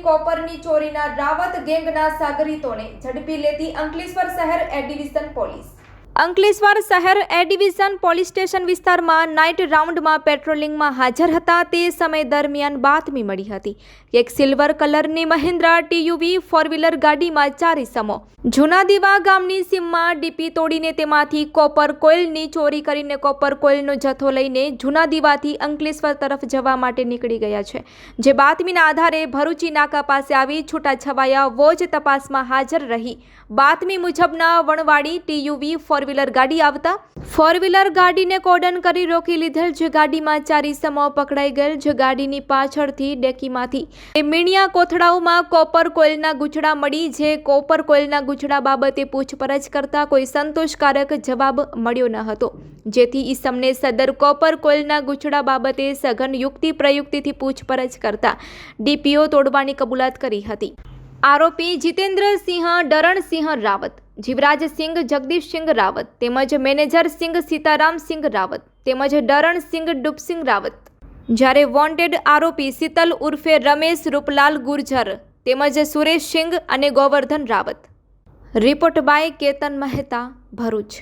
કોપરની ચોરીના રાવત ગેંગના સાગરીતોને ઝડપી લેતી અંકલેશ્વર શહેર એ ડિવિઝન પોલીસ. અંકલેશ્વર શહેર એ ડિવિઝન પોલીસ સ્ટેશન વિસ્તારમાં નાઇટ રાઉન્ડમાં પેટ્રોલિંગમાં હાજર હતા તે સમય દરમિયાન બાતમી મળી હતી. એક સિલ્વર કલરની મહિન્દ્રા ટીયુવી ફોર વ્હીલર ગાડીમાં ચાર ઇસમો જૂના દીવા ગામની સીમમાં ડીપી તોડીને તેમાંથી કોપર કોઇલની ચોરી કરીને કોપર કોઇલનો જથ્થો લઈને જૂના દીવાથી અંકલેશ્વર તરફ જવા માટે નીકળી ગયા છે. જે બાતમીના આધારે ભરૂચી નાકા પાસે આવી છૂટાછવાયા વોજ તપાસમાં હાજર રહી. બાતમી મુજબના વણવાડી ટીયુવી ફોર વ્હીલર ગાડી આવતા ફોર વ્હીલર ગાડીને કોડન કરી રોકી લીધેલ. જે ગાડીમાં ચારી સમો પકડાઈ ગયેલ. જે ગાડીની પાછળથી ડેકીમાંથી એ મીણિયા કોથળાઓમાં કોપર કોઇલના ગુચડા મળી. જે કોપર કોઇલના ગુચડા બાબતે પૂછપરછ કરતા કોઈ સંતોષકારક જવાબ મળ્યો ન હતો. જેથી ઈસમને સદર કોપર કોઇલના ગુચડા બાબતે સઘન યુક્તિ પ્રયુક્તિથી પૂછપરછ કરતા ડીપીઓ તોડવાની કબૂલાત કરી હતી. આરોપી જીતેન્દ્રસિંહ ડરણસિંહ રાવત જીવરાજસિંહ જગદીશસિંહ રાવત, તેમજ મેનેજર સિંહ સીતારામસિંહ રાવત, તેમજ ડરણસિંહ ડુપસિંહ રાવત. જ્યારે વોન્ટેડ આરોપી શીતલ ઉર્ફે રમેશ રૂપલાલ ગુર્જર, તેમજ સુરેશ સિંઘ અને Govardhan Rawat. Report by Ketan Mehta, Bharuch.